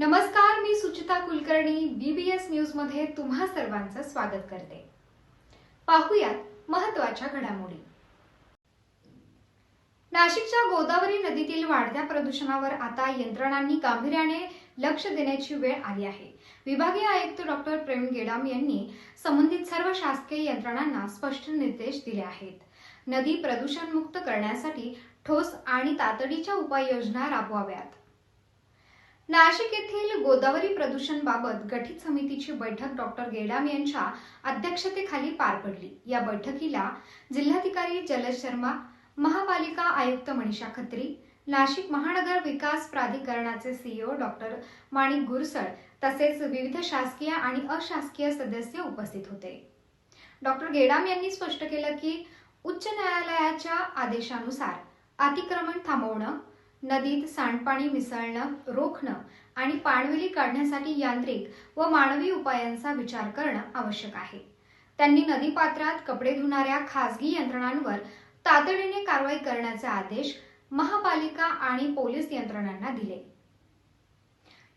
नमस्कार मी सुचिता कुलकर्णी बीबीएस न्यूजमध्ये तुम्हा सर्वांचं स्वागत करते. पाहूयात महत्त्वाच्या घडामोडी. नाशिकच्या गोदावरी नदीतील वाढत्या प्रदूषणावर आता यंत्रणांनी गांभीर्याने लक्ष देण्याची वेळ आली आहे. विभागीय आयुक्त डॉक्टर प्रवीण गेडाम यांनी संबंधित सर्व शासकीय यंत्रणांना स्पष्ट निर्देश दिले आहेत. नदी प्रदूषणमुक्त करण्यासाठी ठोस आणि तातडीच्या उपाययोजना राबवाव्यात. नाशिक येथील गोदावरी प्रदूषण बाबत गठित समितीची बैठक डॉक्टर गेडाम यांच्या अध्यक्षतेखाली पार पडली. या बैठकीला जिल्हाधिकारी जलज शर्मा महापालिका आयुक्त मनीषा खत्री नाशिक महानगर विकास प्राधिकरणाचे सीईओ डॉक्टर माणिक गुरसळ तसेच विविध शासकीय आणि अशासकीय सदस्य उपस्थित होते. डॉक्टर गेडाम यांनी स्पष्ट केलं की उच्च न्यायालयाच्या आदेशानुसार अतिक्रमण थांबवणं नदीत सांडपाणी मिसळणं रोखणं आणि पाणवेली काढण्यासाठी यांत्रिक व मानवी उपायांचा विचार करणं आवश्यक आहे. त्यांनी नदीपात्रात कपडे धुणाऱ्या खासगी यंत्रणांवर तातडीने कारवाई करण्याचे आदेश महापालिका आणि पोलीस यंत्रणांना दिले.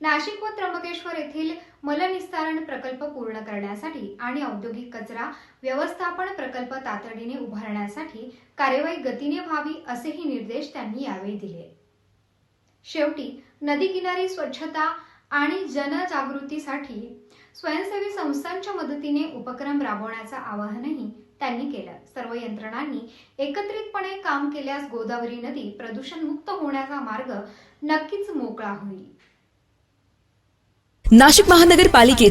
नाशिक व त्र्यंबकेश्वर येथील मलनिस्तारण प्रकल्प पूर्ण करण्यासाठी आणि औद्योगिक कचरा व्यवस्थापन प्रकल्प तातडीने उभारण्यासाठी कार्यवाही गतीने व्हावी असेही निर्देश त्यांनी यावेळी दिले. शेवटी नदी किनारी स्वच्छता आणि जनजागृतीसाठी स्वयंसेवी संस्थांच्या मदतीने उपक्रम राबवण्याचं आवाहनही त्यांनी केलं. सर्व यंत्रणांनी एकत्रितपणे काम केल्यास गोदावरी नदी प्रदूषणमुक्त होण्याचा मार्ग नक्कीच मोकळा होईल. नाशिक महानगरपालिकेत